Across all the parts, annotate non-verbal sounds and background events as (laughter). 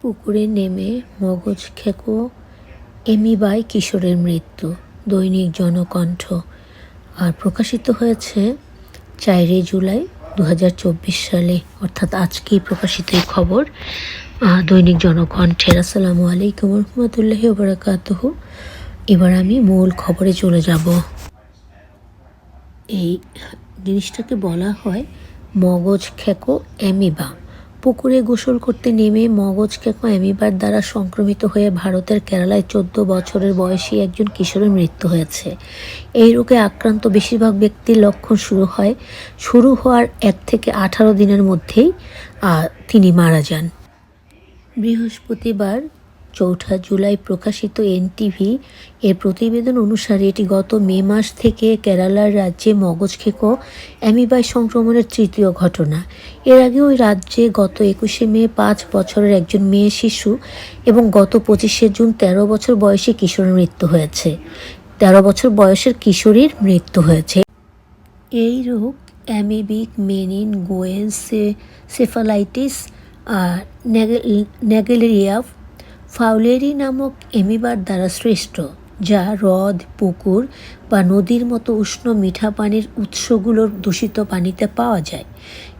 পুকুরে নেমে মগজ খেকো, এমিবাই কিশোরের মৃত্যু, দৈনিক জনকণ্ঠ। আর প্রকাশিত হয়েছে চারই জুলাই দু হাজার চব্বিশ সালে। অর্থাৎ আজকেই প্রকাশিত এই খবর। দৈনিক জনকণ্ঠের। আসসালামু আলাইকুম রহমতুল্লাহি ওবরাকাতুহু। এবার আমি মূল খবরে চলে যাব। এই জিনিসটাকে বলা হয় মগজ খেকো অ্যামিবা পুকুরে গোসল করতে নেমে মগজ কেকো অ্যামিবার দ্বারা সংক্রমিত হয়ে ভারতের কেরালায় চোদ্দ বছরের বয়সী একজন কিশোরের মৃত্যু হয়েছে। এই রোগে আক্রান্ত বেশিরভাগ ব্যক্তির লক্ষণ শুরু হয়, শুরু হওয়ার এক থেকে আঠারো দিনের মধ্যেই তিনি মারা যান। বৃহস্পতিবার চৌঠা জুলাই প্রকাশিত এনটিভি এর প্রতিবেদন অনুসারে এটি গত মে মাস থেকে কেরালার রাজ্যে মগজ খেকো, অ্যামিবাই সংক্রমণের তৃতীয় ঘটনা। এর আগে ওই রাজ্যে গত একুশে মে পাঁচ বছরের একজন মেয়ে শিশু এবং গত পঁচিশে জুন তেরো বছর বয়সী কিশোরের মৃত্যু হয়েছে। তেরো বছর বয়সের কিশোরীর মৃত্যু হয়েছে। এই রোগ অ্যামিবিক মেনিন গোয়েন সেফালাইটিস আর নেগেলেরিয়া ফাউলেরি নামক এমিবার দ্বারা সৃষ্ট যা হ্রদ, পুকুর বা নদীর মতো উষ্ণ মিঠা পানির উৎসগুলোর দূষিত পানিতে পাওয়া যায়।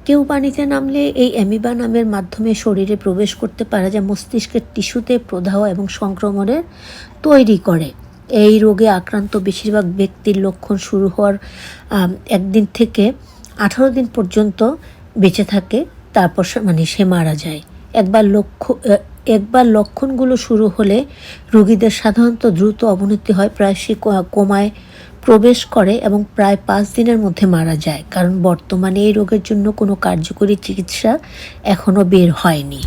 কেউ পানিতে নামলে এই অ্যামিবা নামের মাধ্যমে শরীরে প্রবেশ করতে পারে, যা মস্তিষ্কের টিস্যুতে প্রদাহ এবং সংক্রমণের তৈরি করে। এই রোগে আক্রান্ত বেশিরভাগ ব্যক্তির লক্ষণ শুরু হওয়ার একদিন থেকে আঠারো দিন পর্যন্ত বেঁচে থাকে, তারপর মানে সে মারা যায়। একবার লক্ষ্য একবার লক্ষণগুলো শুরু হলে রোগীদের সাধারণত দ্রুত অবনতি হয়, প্রায় সে কো- কোমায় প্রবেশ করে এবং প্রায় পাঁচ দিনের মধ্যে মারা যায়। কারণ বর্তমানে এই রোগের জন্য কোনো কার্যকরী চিকিৎসা এখনও বের হয়নি।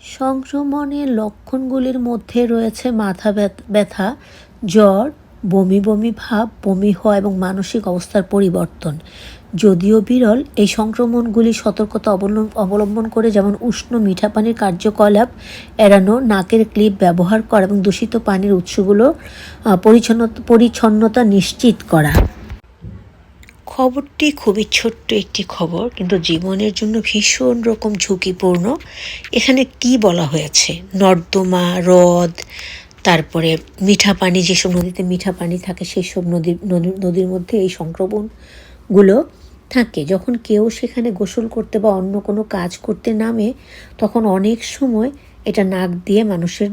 সংক্রমণের লক্ষণগুলির মধ্যে রয়েছে মাথা ব্যথা, জ্বর বমি বমি ভাব বমি হওয়া এবং মানসিক অবস্থার পরিবর্তন। যদিও বিরল এই সংক্রমণগুলি সতর্কতা অবলম্বন করে যেমন উষ্ণ মিঠা পানির কার্যকলাপ এড়ানো নাকের ক্লিপ ব্যবহার করা এবং দূষিত পানির উৎসগুলো আহ, পরিচ্ছন্নতা পরিচ্ছন্নতা নিশ্চিত করা। খবরটি খুবই ছোট্ট একটি খবর কিন্তু জীবনের জন্য ভীষণ রকম ঝুঁকিপূর্ণ। এখানে কি বলা হয়েছে? নর্দমা হ্রদ তারপরে মিঠা পানি, যেসব নদীতে মিঠা পানি থাকে সেই সব নদীর নদী- নদীর মধ্যে এই সংক্রমণগুলো থাকে। যখন কেউ সেখানে গোসল করতে বা অন্য কোনো কাজ করতে নামে, তখন অনেক সময় এটা নাক দিয়ে মানুষের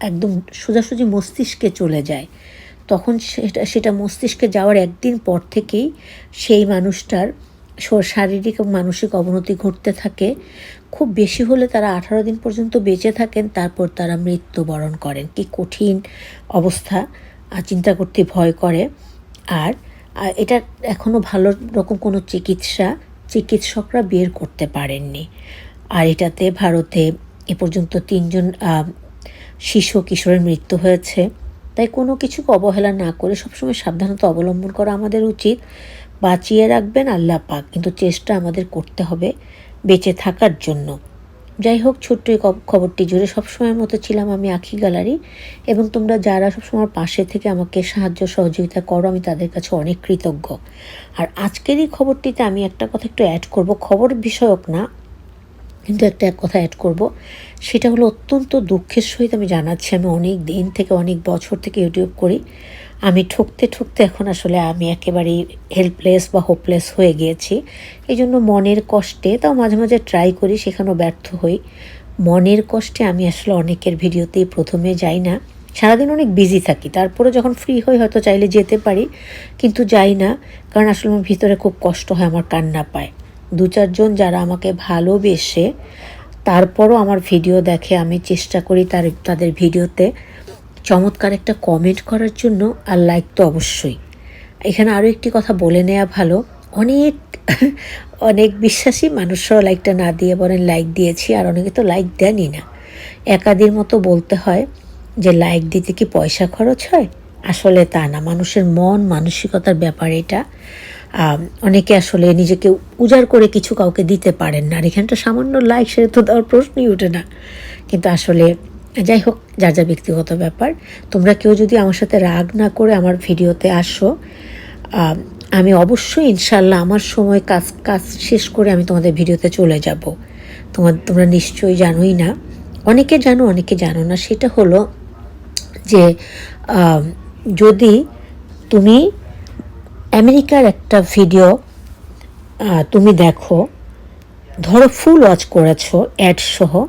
একদম সোজাসুজি মস্তিষ্কে চলে যায়। তখন সেটা সেটা মস্তিষ্কে যাওয়ার একদিন পর থেকেই সেই মানুষটার শারীরিক এবং মানসিক অবনতি ঘটতে থাকে। খুব বেশি হলে তারা আঠারো দিন পর্যন্ত বেঁচে থাকেন, তারপর তারা মৃত্যুবরণ করেন। কি কঠিন অবস্থা চিন্তা করতে ভয় করে। আর এটা এখনও ভালো রকম কোনো চিকিৎসা, চিকিৎসকরা বের করতে পারেননি। আর এটাতে ভারতে এ পর্যন্ত তিনজন শিশু কিশোরের মৃত্যু হয়েছে। তাই কোনো কিছুকে অবহেলা না করে সবসময় সাবধানতা অবলম্বন করা আমাদের উচিত। বাঁচিয়ে রাখবেন আল্লাহ পাক। কিন্তু চেষ্টা আমাদের করতে হবে বেঁচে থাকার জন্য। যাই হোক, ছোট্ট এই খবরটি জুড়ে সবসময়ের মতো ছিলাম আমি আখি গ্যালারি। এবং তোমরা যারা সবসময় পাশে থেকে আমাকে সাহায্য সহযোগিতা করো, আমি তাদের কাছে অনেক কৃতজ্ঞ। আর আজকের এই খবরটিতে আমি একটা কথা একটু অ্যাড করব। খবর বিষয়ক না, কিন্তু একটা এক কথা অ্যাড করব। সেটা হলো অত্যন্ত দুঃখের সহিত আমি জানাচ্ছি। আমি অনেক দিন থেকে, অনেক বছর থেকে ইউটিউব করি। আমি ঠকতে ঠকতে এখন আসলে আমি একেবারেই হেল্পলেস বা হোপলেস হয়ে গিয়েছি। এই জন্য মনের কষ্টে তাও মাঝে মাঝে ট্রাই করি, সেখানেও ব্যর্থ হই। মনের কষ্টে আমি আসলে অনেকের ভিডিওতেই প্রথমে যাই না। সারাদিন অনেক বিজি থাকি, তারপরে যখন ফ্রি হই হয়তো চাইলে যেতে পারি, কিন্তু যাই না, কারণ আসলে আমার ভিতরে খুব কষ্ট হয়, আমার কান্না পায়। দু চারজন যারা আমাকে ভালোবেসে, তারপরও আমার ভিডিও দেখে আমি চেষ্টা করি তার, তাদের ভিডিওতে। চমৎকার একটা কমেন্ট করার জন্য আর লাইক তো অবশ্যই। এখানে আরও একটি কথা বলে নেওয়া ভালো, অনেক (laughs) অনেক বিশ্বাসী মানুষরাও লাইকটা না দিয়ে বলেন লাইক দিয়েছি, আর অনেকে তো লাইক দেনই না। একাদির মতো বলতে হয় যে লাইক দিতে কি পয়সা খরচ হয়? আসলে তা না, মানুষের মন, মানসিকতার ব্যাপার এটা। অনেকে আসলে নিজেকে উজাড় করে কিছু কাউকে দিতে পারেন না, আর এখানটা সামান্য লাইক সেটা তো দেওয়ার প্রশ্নই ওঠে না। কিন্তু আসলে যাই হোক যার যা ব্যক্তিগত ব্যাপার। তোমরা কেউ যদি আমার সাথে রাগ না করে আমার ভিডিওতে আসো আমি অবশ্যই ইনশাল্লাহ আমার সময় কাজ কাজ শেষ করে আমি তোমাদের ভিডিওতে চলে যাব। তোমার তোমরা নিশ্চয়ই জানোই না। অনেকে জানো অনেকে জানো না। সেটা হলো যে যদি তুমি আমেরিকার একটা ভিডিও তুমি দেখো ধরো ফুল ওয়াচ করেছ অ্যাড সহ আহ,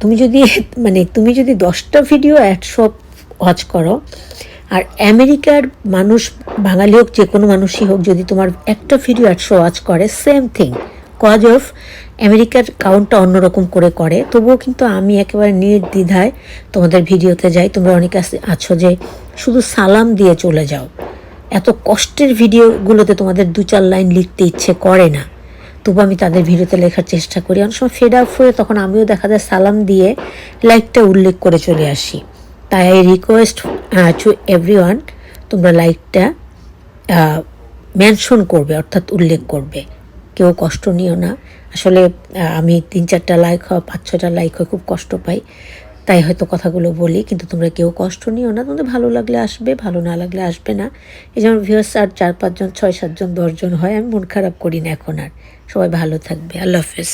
তুমি যদি মানে তুমি যদি দশটা ভিডিও অ্যাড সহ ওয়াচ করো, আর আমেরিকার মানুষ, বাঙালি হোক, যে কোনো মানুষই হোক, যদি তোমার একটা ভিডিও একশো ওয়াচ করে সেম থিং কজ অফ আমেরিকার কাউন্টটা অন্যরকম করে করে। তবুও কিন্তু আমি একেবারে নির্দ্বিধায় তোমাদের ভিডিওতে যাই। তোমরা অনেকে আছো যে শুধু সালাম দিয়ে চলে যাও। এত কষ্টের ভিডিওগুলোতে তোমাদের দু চার লাইন লিখতে ইচ্ছে করে না। তবু আমি তাদের ভিডিওতে লেখার চেষ্টা করি। অনেক সময় ফেড আপ হয়ে তখন আমিও দেখা যায় সালাম দিয়ে লাইকটা উল্লেখ করে চলে আসি। তাই I request to every one তোমরা লাইকটা মেনশন করবে, অর্থাৎ উল্লেখ করবে। কেউ কষ্ট নিও না। আসলে আমি তিন চারটা লাইক হয়, পাঁচ ছটা লাইক হয়, খুব কষ্ট পাই। তাই হয়তো কথাগুলো বলি, কিন্তু তোমরা কেউ কষ্ট নিও না। তোমাদের ভালো লাগলে আসবে, ভালো না লাগলে আসবে না। এই যেমন ভিউয়ার্স আর চার, পাঁচজন, ছয়, সাতজন, দশজন হয়, আমি মন খারাপ করি না এখন আর। সবাই ভালো থাকবে। আল্লাহ হাফেজ।